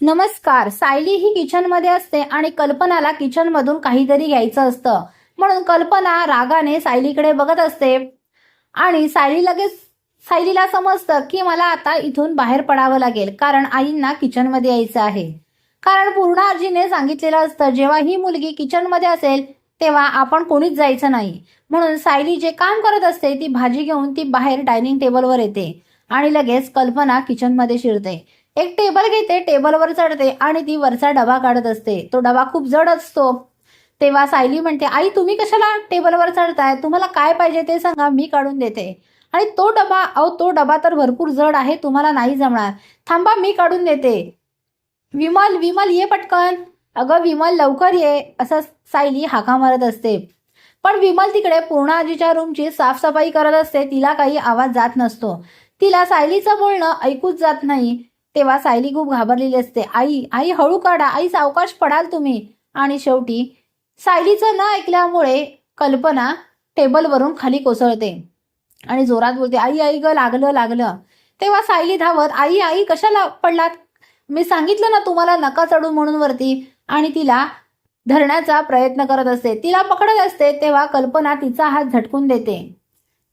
नमस्कार सायली ही किचनमध्ये असते आणि कल्पनाला किचनमधून काहीतरी घ्यायचं असतं. म्हणून कल्पना रागाने सायलीकडे बघत असते. आणि सायली लगेच सायलीला समजतं की मला आता इथून बाहेर पडावं लागेल कारण आईंना किचनमध्ये यायचं आहे. कारण पूर्ण आजीने सांगितलेलं असतं जेव्हा ही मुलगी किचनमध्ये असेल तेव्हा आपण कोणीच जायचं नाही. म्हणून सायली जे काम करत असते ती भाजी घेऊन ती बाहेर डायनिंग टेबलवर येते. आणि लगेच कल्पना किचनमध्ये शिरते. एक टेबल घेते टेबलवर चढते आणि ती वरचा डबा काढत असते. तो डबा खूप जड असतो. तेव्हा सायली म्हणते आई तुम्ही कशाला टेबलवर चढताय? तुम्हाला काय पाहिजे ते सांगा मी काढून देते. आणि तो डबा अहो तो डबा तर भरपूर जड आहे तुम्हाला नाही जमणार. थांबा मी काढून देते. विमल विमल ये पटकन. अगं विमल लवकर ये. असं सायली हाका मारत असते. पण विमल तिकडे पूर्ण आजीच्या रूमची साफसफाई करत असते तिला काही आवाज जात नसतो. तिला सायलीचं बोलणं ऐकूच जात नाही. तेव्हा सायली खूप घाबरलेली असते. आई आई हळू काढा. आई सावकाश पडाल तुम्ही. आणि शेवटी सायलीचं न ऐकल्यामुळे कल्पना टेबलवरून खाली कोसळते. आणि जोरात बोलते आई आई ग लागलं लागलं. तेव्हा सायली धावत आई आई कशाला पडलात? मी सांगितलं ना तुम्हाला नका चढू म्हणून वरती. आणि तिला धरण्याचा प्रयत्न करत असते. तिला पकडत असते तेव्हा कल्पना तिचा हात झटकून देते.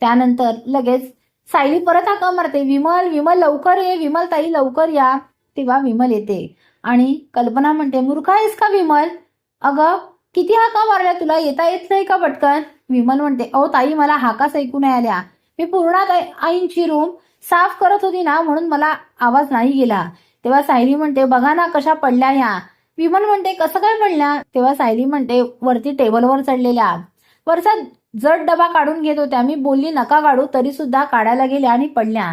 त्यानंतर लगेच सायली परत हाका मारते. विमल विमल लवकर ये. विमल ताई लवकर या. तेव्हा विमल येते. आणि कल्पना म्हणते मूर्ख आहेस का विमल? अगं किती हाका मारल्या तुला? येता येत नाही का पटकन? विमल म्हणते अहो ताई मला हाकाच ऐकू नाही आल्या. मी पूर्ण ताई- आईंची रूम साफ करत होती ना म्हणून मला आवाज नाही गेला. तेव्हा सायली म्हणते बघा ना कशा पडल्या ह्या. विमल म्हणते कसं काय पडल्या? तेव्हा सायली म्हणते वरती टेबलवर चढलेल्या. वरचा जड डबा काढून घेत होत्या. मी बोलली नका काढू तरी सुद्धा काढायला गेल्या आणि पडल्या.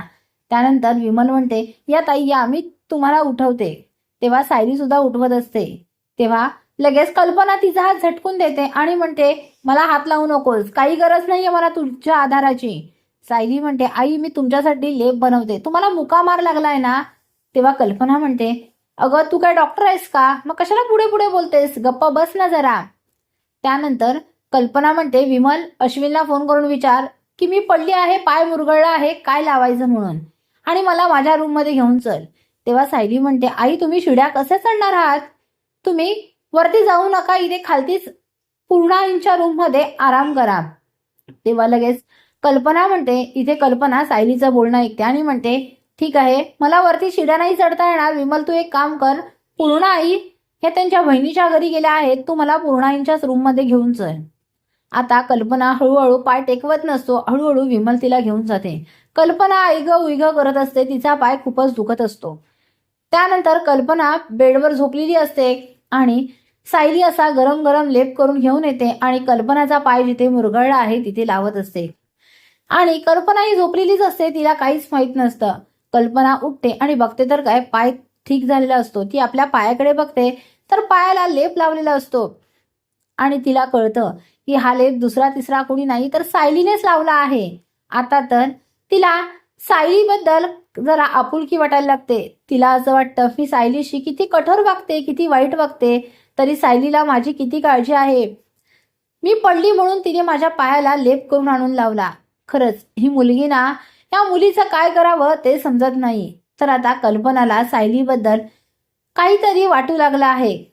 त्यानंतर विमल म्हणते या ताई या मी तुम्हाला उठवते. तेव्हा सायरी सुद्धा उठवत असते. तेव्हा लगेच कल्पना तिचा हात झटकून देते आणि म्हणते मला हात लावू नकोस काही गरज नाहीये मला तुझ्या आधाराची. सायली म्हणते आई मी तुमच्यासाठी लेप बनवते. तुम्हाला मुका मार लागलाय ना? तेव्हा कल्पना म्हणते अगं तू काय डॉक्टर आहेस का? मग कशाला पुढे पुढे बोलतेस? गप्पा बस ना जरा. त्यानंतर कल्पना म्हणते विमल अश्विनला फोन करून विचार की मी पडली आहे पाय मुरगळला आहे काय लावायचं म्हणून? आणि मला माझ्या रूममध्ये घेऊन चल. तेव्हा सायली म्हणते आई तुम्ही शिड्या कसे चढणार आहात? तुम्ही वरती जाऊ नका इथे खालतीच पूर्णाईंच्या रूममध्ये आराम करा. तेव्हा लगेच कल्पना म्हणते इथे कल्पना सायलीचं बोलणं ऐकते आणि म्हणते ठीक आहे मला वरती शिड्या नाही चढता येणार. विमल तू एक काम कर. पूर्ण आई हे त्यांच्या बहिणीच्या घरी गेल्या आहेत. तू मला पूर्णाईंच्याच रूममध्ये घेऊन चल. आता कल्पना हळूहळू पाय टेकवत नसतो हळूहळू विमल तिला घेऊन जाते. कल्पना ऐग उईग करत असते तिचा पाय खूपच दुखत असतो. त्यानंतर कल्पना बेडवर झोपलेली असते आणि सायली असा गरम गरम लेप करून घेऊन येते आणि कल्पनाचा पाय जिथे मुरगळला आहे तिथे लावत असते. आणि कल्पना ही झोपलेलीच असते तिला काहीच माहीत नसतं. कल्पना उठते आणि बघते तर काय पाय ठीक झालेला असतो. ती आपल्या पायाकडे बघते तर पायाला लेप लावलेला असतो. आणि तिला कळतं की हा लेप दुसरा तिसरा कोणी नाही तर सायलीनेच लावला आहे. आता तर तिला सायलीबद्दल जरा आपुलकी वाटायला लागते. तिला असं वाटतं मी सायलीशी किती कठोर वागते किती वाईट वागते तरी सायलीला माझी किती काळजी आहे. मी पडली म्हणून तिने माझ्या पायाला लेप करून आणून लावला. खरंच ही मुलगी ना या मुलीचं काय करावं ते समजत नाही. तर आता कल्पनाला सायलीबद्दल काहीतरी वाटू लागलं आहे.